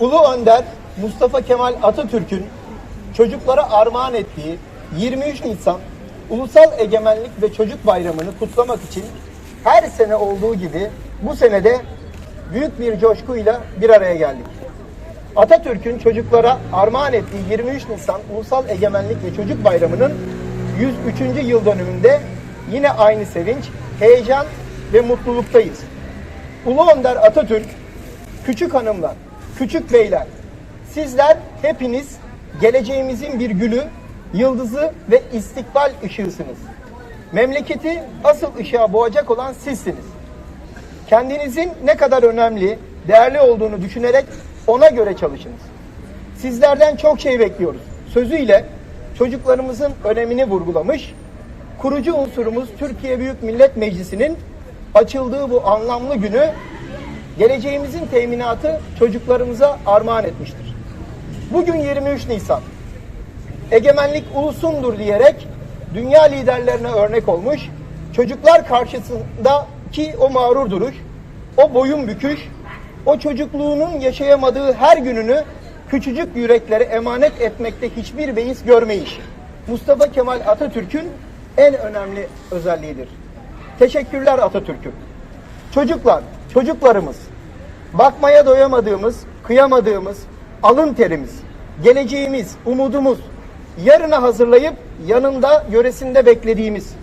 Ulu Önder Mustafa Kemal Atatürk'ün çocuklara armağan ettiği 23 Nisan Ulusal Egemenlik ve Çocuk Bayramı'nı kutlamak için her sene olduğu gibi bu senede büyük bir coşkuyla bir araya geldik. Atatürk'ün çocuklara armağan ettiği 23 Nisan Ulusal Egemenlik ve Çocuk Bayramı'nın 103. yıl dönümünde yine aynı sevinç, heyecan ve mutluluktayız. Ulu Önder Atatürk, küçük hanımlar, küçük beyler, sizler hepiniz geleceğimizin bir gülü, yıldızı ve istikbal ışığısınız. Memleketi asıl ışığa boğacak olan sizsiniz. Kendinizin ne kadar önemli, değerli olduğunu düşünerek ona göre çalışınız. Sizlerden çok şey bekliyoruz. Sözüyle çocuklarımızın önemini vurgulamış, kurucu unsurumuz Türkiye Büyük Millet Meclisi'nin açıldığı bu anlamlı günü geleceğimizin teminatı çocuklarımıza armağan etmiştir. Bugün 23 Nisan. Egemenlik ulusundur diyerek dünya liderlerine örnek olmuş, çocuklar karşısındaki o mağrur duruş, o boyun büküş, o çocukluğunun yaşayamadığı her gününü küçücük yüreklere emanet etmekte hiçbir beis görmeyiş. Mustafa Kemal Atatürk'ün en önemli özelliğidir. Teşekkürler Atatürk'üm. Çocuklar, çocuklarımız, bakmaya doyamadığımız, kıyamadığımız, alın terimiz, geleceğimiz, umudumuz, yarına hazırlayıp yanında yöresinde beklediğimiz,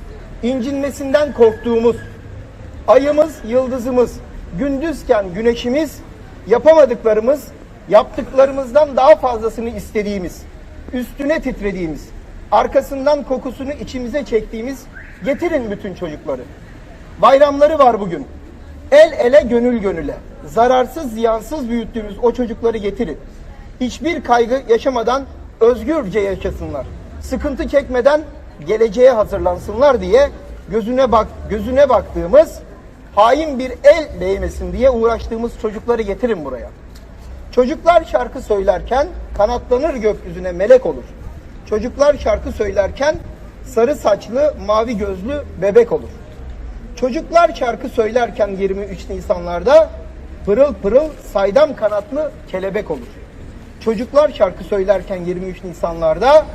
incinmesinden korktuğumuz, ayımız, yıldızımız, gündüzken güneşimiz, yapamadıklarımız, yaptıklarımızdan daha fazlasını istediğimiz, üstüne titrediğimiz, arkasından kokusunu içimize çektiğimiz getirin bütün çocukları. Bayramları var bugün. El ele gönül gönüle. Zararsız ziyansız büyüttüğümüz o çocukları getirin. Hiçbir kaygı yaşamadan özgürce yaşasınlar. Sıkıntı çekmeden geleceğe hazırlansınlar diye gözüne bak gözüne baktığımız hain bir el değmesin diye uğraştığımız çocukları getirin buraya. Çocuklar şarkı söylerken kanatlanır gökyüzüne melek olur. Çocuklar şarkı söylerken sarı saçlı, mavi gözlü bebek olur. Çocuklar şarkı söylerken 23 Nisanlarda pırıl pırıl saydam kanatlı kelebek olur. Çocuklar şarkı söylerken 23 Nisanlarda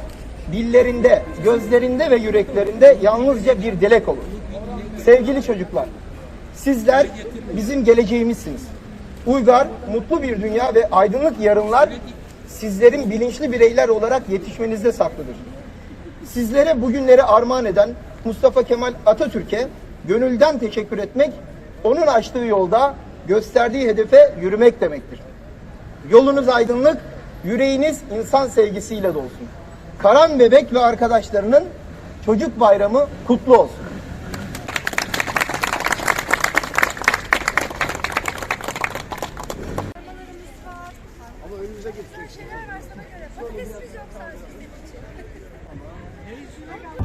dillerinde, gözlerinde ve yüreklerinde yalnızca bir dilek olur. Sevgili çocuklar, sizler bizim geleceğimizsiniz. Uygar, mutlu bir dünya ve aydınlık yarınlar sizlerin bilinçli bireyler olarak yetişmenizde saklıdır. Sizlere bugünleri armağan eden Mustafa Kemal Atatürk'e gönülden teşekkür etmek, onun açtığı yolda gösterdiği hedefe yürümek demektir. Yolunuz aydınlık, yüreğiniz insan sevgisiyle dolsun. Karan Bebek ve arkadaşlarının çocuk bayramı kutlu olsun. Arabalarımız var. Ama önümüze getirecek. Şeyler var sana göre. Patatesimiz yok sadece bizim için.